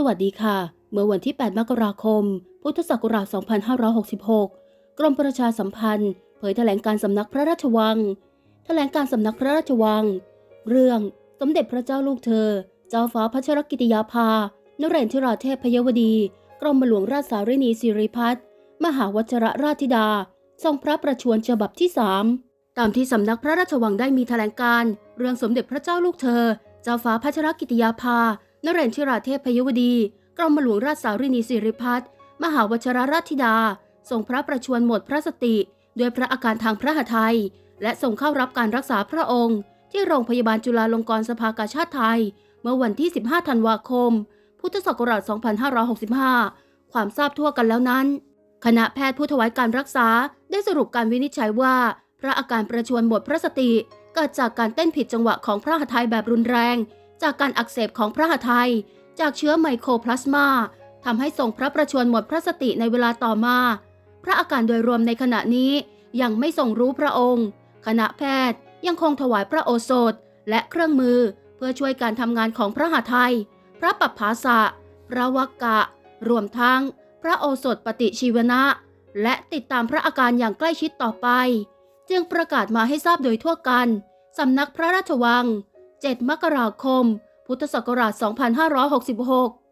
สวัสดีค่ะ เมื่อวันที่ 8 มกราคม พุทธศักราช 2566 กรมประชาสัมพันธ์ เผยแถลงการสำนักพระราชวัง แถลงการสำนักพระราชวัง เรื่องสมเด็จพระเจ้าลูกเธอ เจ้าฟ้าพัชรกิติยาภา นเรนทิราเทพพยวดี กรมหลวงราชสารินีสิริพัฒน์มหาวชระราชธิดา ทรงพระประชวรฉบับที่3ตามที่สำนักพระราชวังได้มีแถลงการ เรื่องสมเด็จพระเจ้าลูกเธอ เจ้าฟ้าพัชรกิติยาภา นเรนทิราเทพพยวดี กรมหลวงราชสารินีสิริพัฒน์มหาวชรราชธิดา ทรงพระประชวรหมดพระสติ ด้วยพระอาการทางพระหทัยและส่งเข้ารับการรักษาพระองค์ ที่โรงพยาบาลจุฬาลงกรณ์สภากาชาติไทย เมื่อวันที่ 15 ธันวาคม พุทธศักราช 2565 ความทราบทั่วกันแล้วนั้น คณะแพทย์ผู้ถวายการรักษาได้สรุปการวินิจฉัยว่า พระอาการประชวรหมดพระสติเกิดจากการเต้นผิดจังหวะของพระหทัยแบบรุนแรง จากการอักเสบของพระหทัยจากเชื้อไมโครพลาสมาทำให้ส่งพระประชวรหมดพระสติในเวลาต่อมา พระอาการโดยรวมในขณะนี้ยังไม่ทรงรู้พระองค์ คณะแพทย์ยังคงถวายพระโอสถและเครื่องมือเพื่อช่วยการทำงานของพระหทัย พระปัปภาสะ พระวักกะ รวมทั้ง พระโอสถปฏิชีวนะ และติดตามพระอาการอย่างใกล้ชิดต่อไป จึงประกาศมาให้ทราบโดยทั่วกันสำนักพระราชวัง 7 มกราคม พุทธศักราช 2566